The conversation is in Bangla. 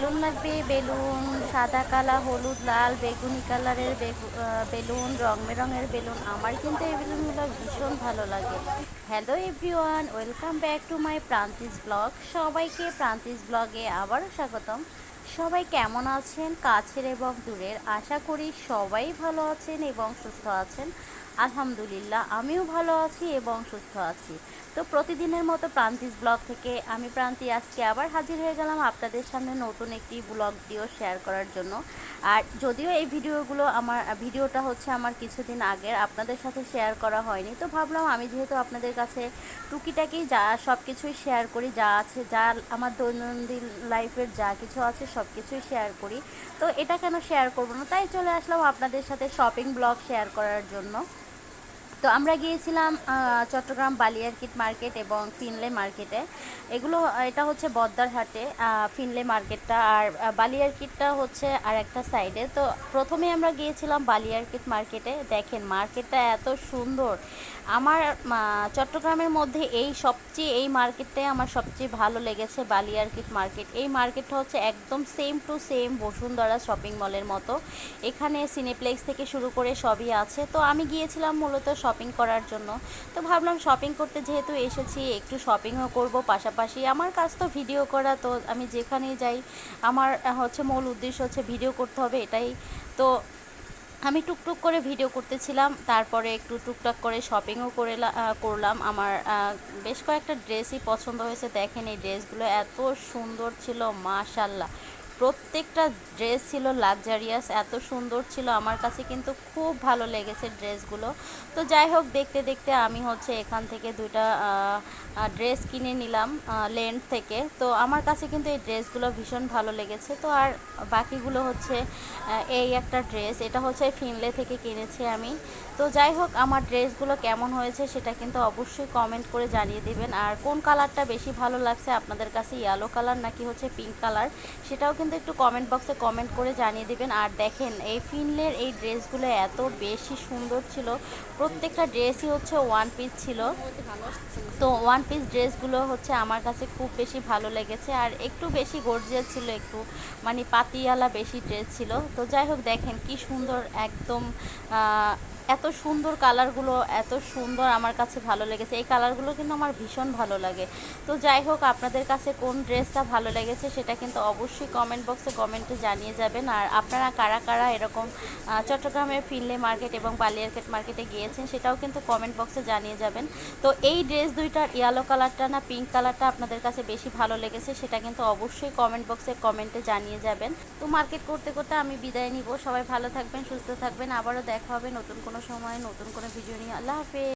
বেলুন লাগবে, বেলুন, সাদা কালা হলুদ, লাল, বেগুনি কালারের বেলুন রং বেরঙের বেলুন। আমার কিন্তু এই বেলুনগুলো ভীষণ ভালো লাগে। Hello everyone welcome back to my Pranti's blog সবাইকে প্রান্তিস ব্লগে আবারও স্বাগতম। সবাই কেমন আছেন? কাছের এবং দূরের। আশা করি সবাই ভালো আছেন এবং সুস্থ আছেন। আলহামদুলিল্লাহ, আমিও ভালো আছি এবং সুস্থ আছি। তো প্রতিদিনের মতো প্রান্তিস ব্লগ থেকে আমি প্রান্তি, আজকে আবার হাজির হয়ে গেলাম আপনাদের সামনে নতুন একটি ব্লগ ভিডিও শেয়ার করার জন্য। আর যদিও এই ভিডিওগুলো আমার, ভিডিওটা হচ্ছে আমার কিছুদিন আগের, আপনাদের সাথে শেয়ার করা হয়নি। তো ভাবলাম আমি যেহেতু আপনাদের কাছে টুকিটাকি যা সব কিছুই শেয়ার করি, যা আছে, যা আমার দৈনন্দিন লাইফের যা কিছু আছে সব কিছুই শেয়ার করি। তো এটা কেন শেয়ার করব না? তাই চলে আসলাম আপনাদের সাথে শপিং ব্লগ শেয়ার করার জন্য। তো আমরা গিয়েছিলাম চট্টগ্রাম বালিয়ারকিট মার্কেট এবং ফিনলে মার্কেটে। এগুলো, এটা হচ্ছে বদ্দারহাটে ফিনলে মার্কেটটা। আর বালিয়ারকিটটা হচ্ছে আর একটা সাইডে। তো প্রথমে আমরা গিয়েছিলাম বালিয়ারকিট মার্কেটে। দেখেন, মার্কেটটা এত সুন্দর। আমার চট্টগ্রামের মধ্যে এই সবচেয়ে, এই মার্কেটটাই আমার সবচেয়ে ভালো লেগেছে বালিয়ারকিট মার্কেট। এই মার্কেটটা হচ্ছে একদম same to same Bashundhara shopping মলের মতো। এখানে সিনেপ্লেক্স থেকে শুরু করে সবই আছে। তো আমি গিয়েছিলাম মূলত শপিং করার জন্য। তো ভাবলাম শপিং করতে যেহেতু এসেছি, একটু শপিংও করব। পাশাপাশি আমার কাজ তো ভিডিও করা, তো আমি যেখানেই যাই, আমার হচ্ছে মূল উদ্দেশ্য হচ্ছে ভিডিও করতে হবে, এটাই। তো আমি টুকটুক করে ভিডিও করতেছিলাম, তারপরে একটু টুকটাক করে শপিংও করে করলাম। আমার বেশ কয়েকটা ড্রেসই পছন্দ হয়েছে। দেখেন এই ড্রেসগুলো এত সুন্দর ছিল মাশাল্লাহ প্রত্যেকটা ড্রেস ছিল লাক্সারিয়াস এত সুন্দর ছিল আমার কাছে কিন্তু খুব ভালো লেগেছে ড্রেসগুলো তো যাই হোক, দেখতে দেখতে আমি হচ্ছে এখান থেকে দুইটা ড্রেস কিনে নিলাম লেন্থ থেকে। তো আমার কাছে কিন্তু এই ড্রেসগুলো ভীষণ ভালো লেগেছে। তো আর বাকিগুলো হচ্ছে এই একটা ড্রেস এটা হচ্ছে ফিনলে থেকে কিনেছি আমি। তো যাই হোক, আমার ড্রেসগুলো কেমন হয়েছে সেটা কিন্তু অবশ্যই কমেন্ট করে জানিয়ে দিবেন। আর কোন কালারটা বেশি ভালো লাগছে আপনাদের কাছে ইয়েলো কালার নাকি হচ্ছে পিঙ্ক কালার সেটাও কিন্তু একটু কমেন্ট বক্সে কমেন্ট করে জানিয়ে দেবেন। আর দেখেন, এই ফিনলের এই ড্রেসগুলো এত বেশি সুন্দর ছিল। প্রত্যেকটা ড্রেসই হচ্ছে ওয়ান পিস ছিল। তো ওয়ান পিস ড্রেসগুলো হচ্ছে আমার কাছে খুব বেশি ভালো লেগেছে। আর একটু বেশি গর্জিয়াস ছিল, একটু মানে পাতিয়ালা বেশি ড্রেস ছিল। তো যাই হোক, দেখেন কি সুন্দর একদম এত সুন্দর কালারগুলো, এত সুন্দর আমার কাছে ভালো লেগেছে। এই কালারগুলো কিন্তু আমার ভীষণ ভালো লাগে। তো যাই হোক, আপনাদের কাছে কোন ড্রেসটা ভালো লেগেছে সেটা কিন্তু অবশ্যই কমেন্ট বক্সে কমেন্টে জানিয়ে যাবেন। আর আপনারা কারা কারা এরকম চট্টগ্রামের ফিনলে মার্কেট এবং বালিয়ারকেট মার্কেটে গিয়েছেন সেটাও কিন্তু কমেন্ট বক্সে জানিয়ে যাবেন। তো এই ড্রেস দুইটার ইয়েলো কালারটা না পিঙ্ক কালারটা আপনাদের কাছে বেশি ভালো লেগেছে সেটা কিন্তু অবশ্যই কমেন্ট বক্সে কমেন্টে জানিয়ে যাবেন। তো মার্কেট করতে করতে আমি বিদায় নিব। সবাই ভালো থাকবেন, সুস্থ থাকবেন। আবারও দেখা হবে নতুন কোনো সময় নতুন কোনো ভিডিও নিয়ে আল্লাহ হাফেজ।